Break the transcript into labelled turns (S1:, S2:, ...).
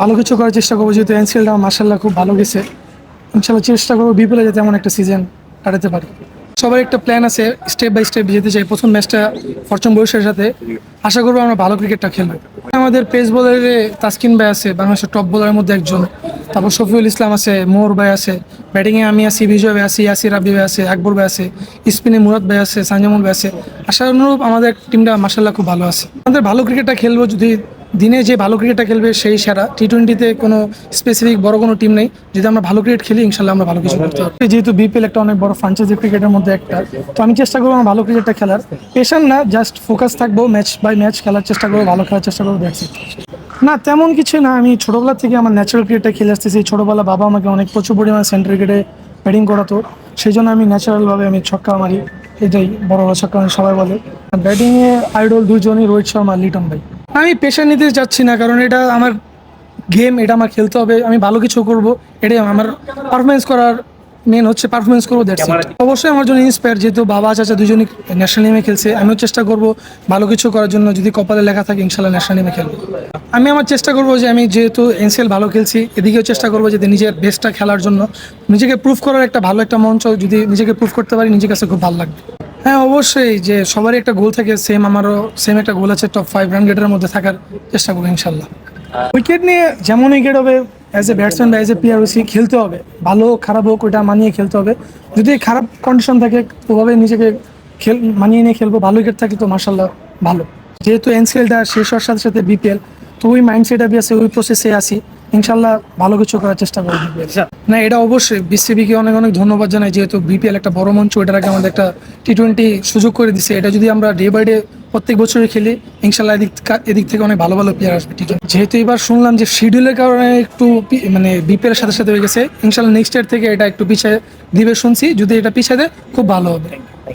S1: ভালো কিছু করার চেষ্টা করব, যেহেতু এনসিএলটা মার্শাল্লাহ খুব ভালো গেছে। ইনশাল্লাহ চেষ্টা করব বিপিএলে যাতে এমন একটা সিজন কাটাতে পারি। সবার একটা প্ল্যান আছে স্টেপ বাই স্টেপ যেতে চাই, প্রথম ম্যাচটা ফরচুন বরিশালের সাথে। আশা করব আমরা ভালো ক্রিকেটটা খেলব। আমাদের পেস বোলারে তাসকিন ভাই আছে, বাংলাদেশের টপ বোলারের মধ্যে একজন। তারপর শফিউল ইসলাম আছে মোহর ভাই আছে। ব্যাটিংয়ে আমি আছি, বিজয় ভাই আছি, ইয়াসির রাব্বি ভাই আছে, আকবর ভাই আছে, স্পিনে মুরাদ ভাই আছে, সানজামুল ভাই আছে। আশা অনুরূপ আমাদের টিমটা মার্শাল্লাহ খুব ভালো আছে। আমাদের ভালো ক্রিকেটটা খেলব যদি দিনে যে ভালো ক্রিকেটটা খেলবে সেই সেরা টি টোয়েন্টিতে কোনো স্পেসিফিক বড় কোনো টিম নেই। যদি আমরা ভালো ক্রিকেট খেলি, ইনশাল্লাহ আমরা ভালো কিছু করতে পারব। যেহেতু বিপিএল একটা অনেক বড় ফ্রাঞ্চাইজি ক্রিকেটের মধ্যে একটা, তো আমি চেষ্টা করব আমার ভালো ক্রিকেটটা খেলার। পেশার না জাস্ট ফোকাস থাকব ম্যাচ বাই ম্যাচ খেলার চেষ্টা করব, ভালো খেলার চেষ্টা করব দ্যাটস না, তেমন কিছু না, আমি ছোটোবেলা থেকে আমার ন্যাচারাল ক্রিকেটটা খেলে আসতেছি। ছোটোবেলা বাবা আমাকে অনেক প্রচুর পরিমাণে সেন্টার ক্রিকেটে ব্যাটিং করাতো। সেই জন্য আমি ন্যাচারালভাবে আমি ছক্কা মারি। এটাই বড় বড় ছক্কা মারি সবাই বলে। ব্যাটিংয়ে আইডল দুজনই রোহিত শর্মা লিটন ভাই। আমি পেশা নিতে যাচ্ছি না, কারণ এটা আমার গেম এটা আমার খেলতে হবে, আমি ভালো কিছু করব, এটাই আমার পারফরমেন্স করার মেন হচ্ছে পারফরমেন্স করব দ্যাটস অবশ্যই আমার জন্য ইন্সপায়ার যেহেতু বাবা, চাচা দুজনই ন্যাশনাল নেমে খেলছে, আমিও চেষ্টা করব ভালো কিছু করার জন্য, যদি কপালে লেখা থাকে, ইনশাল্লাহ ন্যাশনাল টিমে খেলব। আমি আমার চেষ্টা করব যে আমি যেহেতু এনসিএল ভালো খেলছি, এদিকেও চেষ্টা করব যাতে নিজের বেস্টটা খেলার জন্য, নিজেকে প্রুফ করার একটা ভালো একটা মঞ্চ, যদি নিজেকে প্রুফ করতে পারি, নিজের কাছে খুব ভালো লাগবে। হ্যাঁ অবশ্যই যে সবারই একটা গোল থাকে সেম আমারও সেম একটা গোল আছে টপ ফাইভ রান গেটের মধ্যে থাকার চেষ্টা করব ইনশাল্লাহ। উইকেট নিয়ে যেমন উইকেট হবে অ্যাজ এ ব্যাটসম্যান বা অ্যাজ এ প্লেয়ার ওসি খেলতে হবে ভালো হোক খারাপ হোক ওটা মানিয়ে খেলতে হবে। যদি খারাপ কন্ডিশন থাকে ওভাবে নিজেকে খেল মানিয়ে নিয়ে খেলব ভালো উইকেট থাকে তো মার্শাল্লাহ ভালো। যেহেতু এনসিএলটা শেষ হওয়ার সাথে সাথে বিপিএল তো ওই মাইন্ডসেট আমি আছে ওই প্রসেসে আসি ইনশাল্লাহ ভালো কিছু করার চেষ্টা করব বিপিএল না এটা অবশ্যই বিসিবিকে অনেক অনেক ধন্যবাদ জানাই যেহেতু বিপিএল একটা বড় মঞ্চ এটার আগে আমাদের একটা টি টোয়েন্টি সুযোগ করে দিছে। এটা যদি আমরা ডে বাই ডে প্রত্যেক বছরে খেলি, ইনশাল্লাহ এদিক এদিক থেকে অনেক ভালো ভালো প্লেয়ার আসবে টি টোয়েন্টি যেহেতু এবার শুনলাম যে শিডিউলের কারণে একটু মানে বিপের সাথে সাথে হয়ে গেছে, ইনশাল্লাহ নেক্সট ইয়ার থেকে এটা একটু পিছিয়ে দিবে শুনছি। যদি এটা পিছিয়ে দেয়, খুব ভালো হবে।